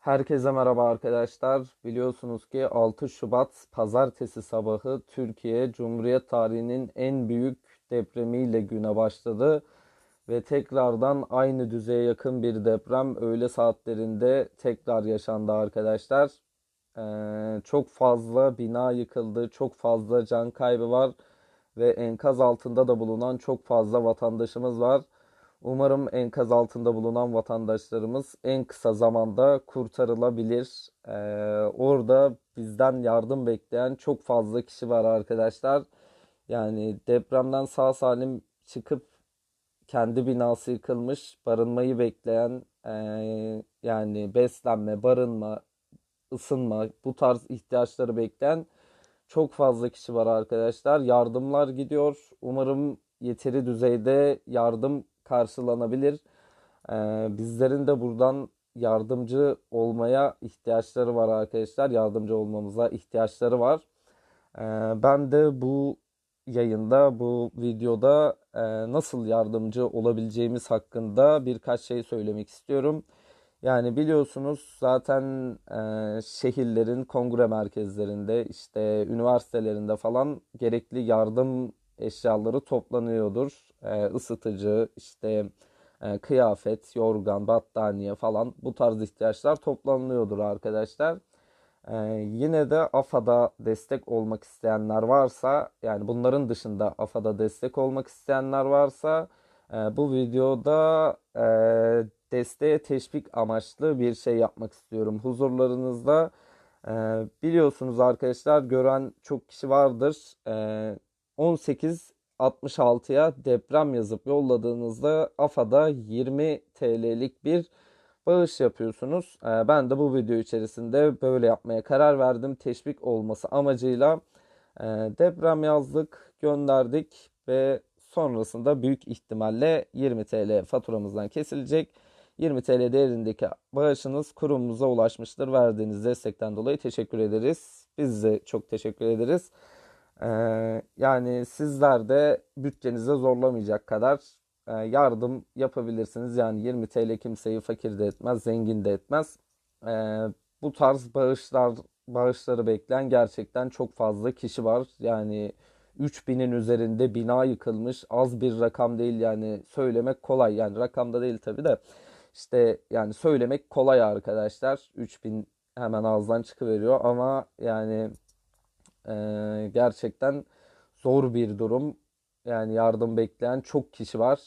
Herkese merhaba arkadaşlar. Biliyorsunuz ki 6 Şubat pazartesi sabahı Türkiye Cumhuriyet tarihinin en büyük depremiyle güne başladı ve tekrardan aynı düzeye yakın bir deprem öğle saatlerinde tekrar yaşandı arkadaşlar. Ee, çok fazla bina yıkıldı, çok fazla can kaybı var ve enkaz altında da bulunan çok fazla vatandaşımız var. Umarım enkaz altında bulunan vatandaşlarımız en kısa zamanda kurtarılabilir. Ee, orada bizden yardım bekleyen çok fazla kişi var arkadaşlar. Yani depremden sağ salim çıkıp kendi binası yıkılmış, barınmayı bekleyen, ee, yani beslenme, barınma, ısınma, bu tarz ihtiyaçları bekleyen çok fazla kişi var arkadaşlar. Yardımlar gidiyor. Umarım yeteri düzeyde yardım karşılanabilir. Ee, bizlerin de buradan yardımcı olmaya ihtiyaçları var arkadaşlar. Yardımcı olmamıza ihtiyaçları var. Ee, ben de bu yayında, bu videoda e, nasıl yardımcı olabileceğimiz hakkında birkaç şey söylemek istiyorum. Yani biliyorsunuz zaten e, şehirlerin kongre merkezlerinde işte üniversitelerinde falan gerekli yardım eşyaları toplanıyordur. E, ısıtıcı, işte e, kıyafet, yorgan, battaniye falan bu tarz ihtiyaçlar toplanıyordur arkadaşlar. E, yine de AFA'da destek olmak isteyenler varsa yani bunların dışında AFA'da destek olmak isteyenler varsa e, bu videoda e, desteğe teşvik amaçlı bir şey yapmak istiyorum huzurlarınızda. E, biliyorsunuz arkadaşlar gören çok kişi vardır. E, 18.66'ya deprem yazıp yolladığınızda AFA'da 20 TL'lik bir bağış yapıyorsunuz. Ee, ben de bu video içerisinde böyle yapmaya karar verdim. Teşvik olması amacıyla e, deprem yazdık, gönderdik ve sonrasında büyük ihtimalle 20 TL faturamızdan kesilecek. 20 TL değerindeki bağışınız kurumumuza ulaşmıştır. Verdiğiniz destekten dolayı teşekkür ederiz. Biz de çok teşekkür ederiz. Ee, yani sizler de bütçenize zorlamayacak kadar e, yardım yapabilirsiniz. Yani 20 TL kimseyi fakir de etmez, zengin de etmez. Ee, bu tarz bağışlar bağışları bekleyen gerçekten çok fazla kişi var. Yani 3000'in üzerinde bina yıkılmış. Az bir rakam değil yani söylemek kolay. Yani rakamda değil tabii de işte yani söylemek kolay arkadaşlar. 3000 hemen ağızdan çıkıveriyor ama yani ee, gerçekten zor bir durum. Yani yardım bekleyen çok kişi var.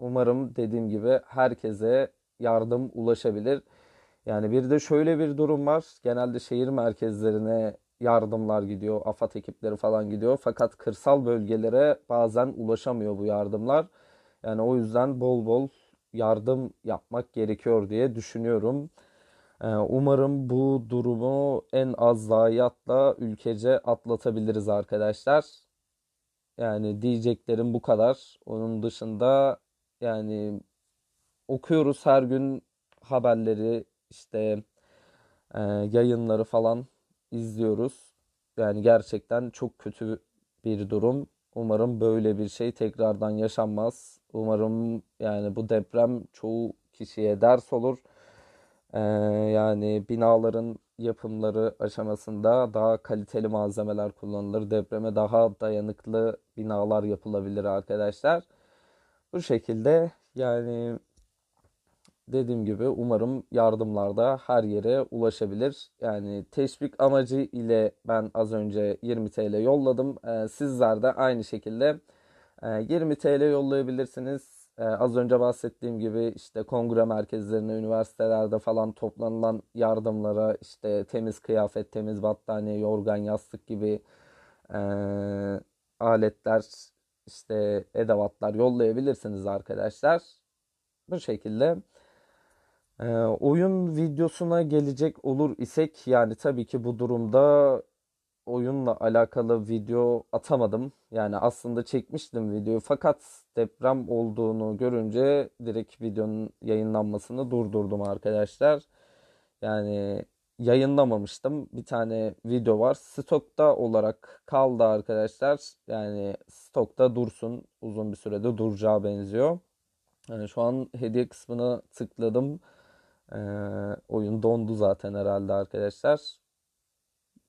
Umarım dediğim gibi herkese yardım ulaşabilir. Yani bir de şöyle bir durum var. Genelde şehir merkezlerine yardımlar gidiyor, AFAD ekipleri falan gidiyor. Fakat kırsal bölgelere bazen ulaşamıyor bu yardımlar. Yani o yüzden bol bol yardım yapmak gerekiyor diye düşünüyorum. Ee, umarım bu durumu en az zayiatla ülkece atlatabiliriz arkadaşlar. Yani diyeceklerim bu kadar. Onun dışında yani okuyoruz her gün haberleri işte e, yayınları falan izliyoruz. Yani gerçekten çok kötü bir durum. Umarım böyle bir şey tekrardan yaşanmaz. Umarım yani bu deprem çoğu kişiye ders olur. Ee, yani binaların yapımları aşamasında daha kaliteli malzemeler kullanılır. Depreme daha dayanıklı binalar yapılabilir arkadaşlar. Bu şekilde yani dediğim gibi umarım yardımlarda her yere ulaşabilir. Yani teşvik amacı ile ben az önce 20 TL yolladım. Ee, sizler de aynı şekilde 20 TL yollayabilirsiniz. Ee, az önce bahsettiğim gibi işte kongre merkezlerine, üniversitelerde falan toplanılan yardımlara işte temiz kıyafet, temiz battaniye, yorgan, yastık gibi e, aletler, işte edevatlar yollayabilirsiniz arkadaşlar. Bu şekilde. E, oyun videosuna gelecek olur isek yani tabii ki bu durumda oyunla alakalı video atamadım. Yani aslında çekmiştim videoyu fakat deprem olduğunu görünce direkt videonun yayınlanmasını durdurdum arkadaşlar. Yani yayınlamamıştım. Bir tane video var. Stokta olarak kaldı arkadaşlar. Yani stokta dursun. Uzun bir sürede duracağı benziyor. Yani şu an hediye kısmına tıkladım. Ee, oyun dondu zaten herhalde arkadaşlar.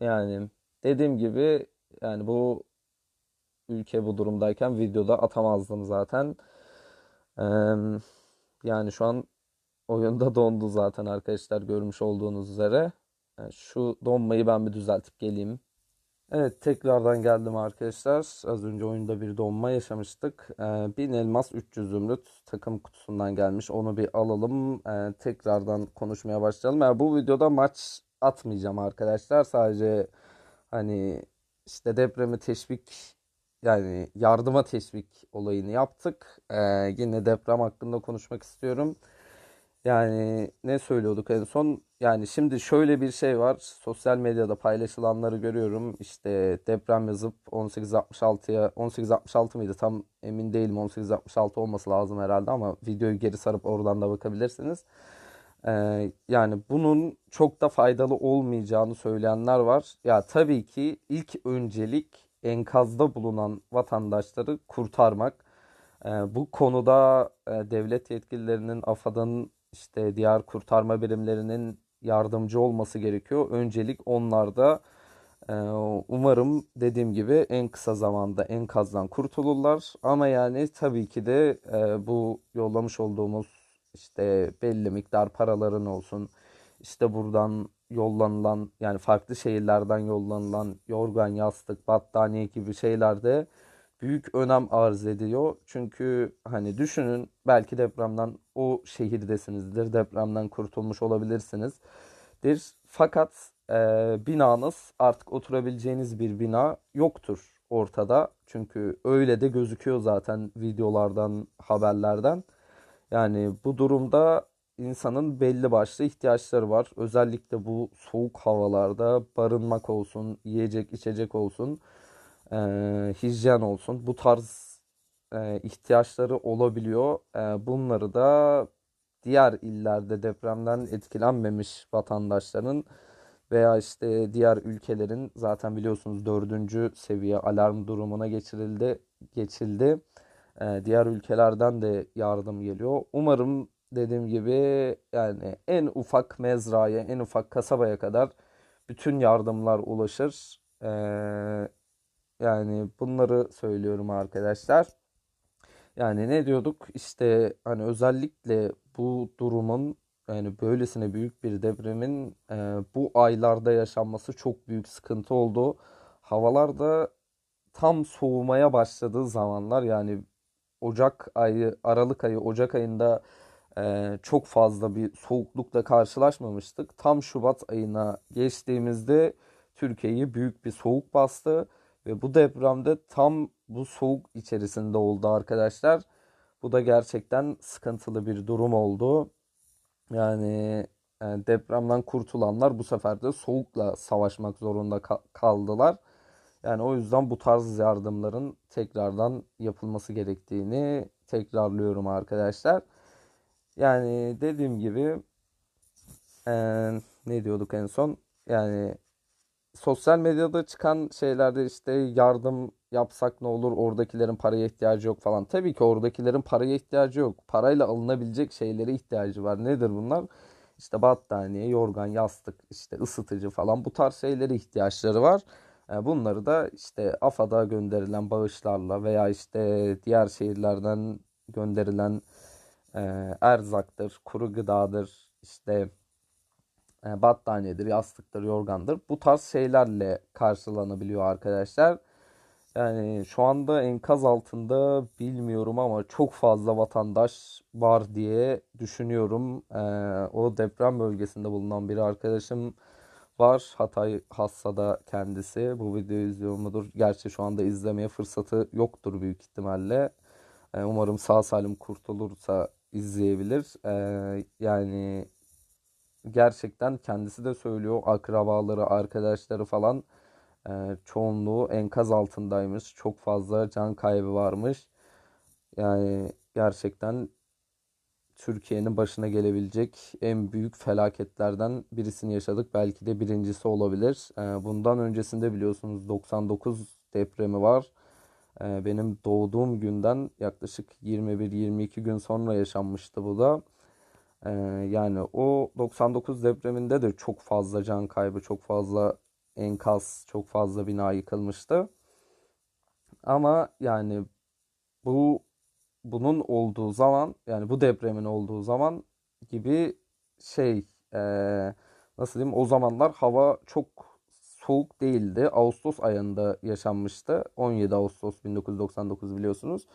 Yani dediğim gibi yani bu ülke bu durumdayken videoda atamazdım zaten. Ee, yani şu an oyunda dondu zaten arkadaşlar görmüş olduğunuz üzere. Yani şu donmayı ben bir düzeltip geleyim. Evet tekrardan geldim arkadaşlar. Az önce oyunda bir donma yaşamıştık. Ee, 1000 elmas 300 zümrüt takım kutusundan gelmiş. Onu bir alalım. Ee, tekrardan konuşmaya başlayalım. Yani bu videoda maç atmayacağım arkadaşlar. Sadece hani işte depremi teşvik yani yardıma teşvik olayını yaptık. Ee, yine deprem hakkında konuşmak istiyorum. Yani ne söylüyorduk en son? Yani şimdi şöyle bir şey var. Sosyal medyada paylaşılanları görüyorum. İşte deprem yazıp 1866'ya 1866 mıydı? Tam emin değilim. 1866 olması lazım herhalde ama videoyu geri sarıp oradan da bakabilirsiniz. Ee, yani bunun çok da faydalı olmayacağını söyleyenler var. Ya tabii ki ilk öncelik enkazda bulunan vatandaşları kurtarmak. Ee, bu konuda e, devlet yetkililerinin, AFAD'ın işte diğer kurtarma birimlerinin yardımcı olması gerekiyor. Öncelik onlarda e, umarım dediğim gibi en kısa zamanda enkazdan kurtulurlar. Ama yani tabii ki de e, bu yollamış olduğumuz işte belli miktar paraların olsun. İşte buradan yollanılan yani farklı şehirlerden yollanılan yorgan, yastık, battaniye gibi şeylerde büyük önem arz ediyor. Çünkü hani düşünün belki depremden o şehirdesinizdir. Depremden kurtulmuş olabilirsinizdir. Fakat e, binanız artık oturabileceğiniz bir bina yoktur ortada. Çünkü öyle de gözüküyor zaten videolardan, haberlerden. Yani bu durumda insanın belli başlı ihtiyaçları var. Özellikle bu soğuk havalarda barınmak olsun, yiyecek, içecek olsun e, hijyen olsun bu tarz e, ihtiyaçları olabiliyor. E, bunları da diğer illerde depremden etkilenmemiş vatandaşların veya işte diğer ülkelerin zaten biliyorsunuz dördüncü seviye alarm durumuna geçirildi geçildi. Diğer ülkelerden de yardım geliyor. Umarım dediğim gibi yani en ufak mezraya, en ufak kasabaya kadar bütün yardımlar ulaşır. Ee, yani bunları söylüyorum arkadaşlar. Yani ne diyorduk? İşte hani özellikle bu durumun yani böylesine büyük bir depremin e, bu aylarda yaşanması çok büyük sıkıntı oldu. Havalarda tam soğumaya başladığı zamanlar yani Ocak ayı, Aralık ayı, Ocak ayında e, çok fazla bir soğuklukla karşılaşmamıştık. Tam Şubat ayına geçtiğimizde Türkiye'yi büyük bir soğuk bastı. Ve bu depremde tam bu soğuk içerisinde oldu arkadaşlar. Bu da gerçekten sıkıntılı bir durum oldu. Yani, yani depremden kurtulanlar bu sefer de soğukla savaşmak zorunda kaldılar. Yani o yüzden bu tarz yardımların tekrardan yapılması gerektiğini tekrarlıyorum arkadaşlar. Yani dediğim gibi e, ne diyorduk en son? Yani sosyal medyada çıkan şeylerde işte yardım yapsak ne olur oradakilerin paraya ihtiyacı yok falan. Tabii ki oradakilerin paraya ihtiyacı yok. Parayla alınabilecek şeylere ihtiyacı var. Nedir bunlar? İşte battaniye, yorgan, yastık, işte ısıtıcı falan bu tarz şeylere ihtiyaçları var. E, bunları da işte AFAD'a gönderilen bağışlarla veya işte diğer şehirlerden gönderilen e, erzaktır, kuru gıdadır, işte e, battaniyedir, yastıktır, yorgandır. Bu tarz şeylerle karşılanabiliyor arkadaşlar. Yani şu anda enkaz altında bilmiyorum ama çok fazla vatandaş var diye düşünüyorum. Ee, o deprem bölgesinde bulunan bir arkadaşım var. Hatay Hassa'da kendisi. Bu videoyu izliyor mudur? Gerçi şu anda izlemeye fırsatı yoktur büyük ihtimalle. Ee, umarım sağ salim kurtulursa izleyebilir. Ee, yani gerçekten kendisi de söylüyor akrabaları, arkadaşları falan e, çoğunluğu enkaz altındaymış. Çok fazla can kaybı varmış. Yani gerçekten Türkiye'nin başına gelebilecek en büyük felaketlerden birisini yaşadık. Belki de birincisi olabilir. E, bundan öncesinde biliyorsunuz 99 depremi var. E, benim doğduğum günden yaklaşık 21-22 gün sonra yaşanmıştı bu da. Ee, yani o 99 depreminde de çok fazla can kaybı, çok fazla enkaz, çok fazla bina yıkılmıştı. Ama yani bu bunun olduğu zaman yani bu depremin olduğu zaman gibi şey eee, nasıl diyeyim o zamanlar hava çok soğuk değildi. Ağustos ayında yaşanmıştı. 17 Ağustos 1999 biliyorsunuz.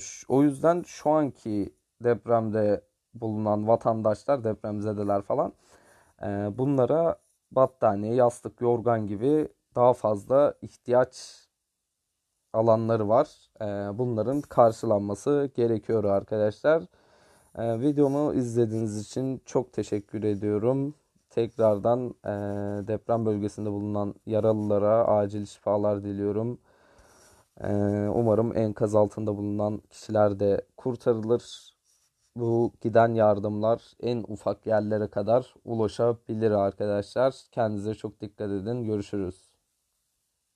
Ş- o yüzden şu anki depremde bulunan vatandaşlar, depremzedeler falan eee, bunlara battaniye, yastık, yorgan gibi daha fazla ihtiyaç alanları var. Ee, bunların karşılanması gerekiyor arkadaşlar. Ee, videomu izlediğiniz için çok teşekkür ediyorum. Tekrardan e, deprem bölgesinde bulunan yaralılara acil şifalar diliyorum. Ee, umarım enkaz altında bulunan kişiler de kurtarılır. Bu giden yardımlar en ufak yerlere kadar ulaşabilir arkadaşlar. Kendinize çok dikkat edin. Görüşürüz.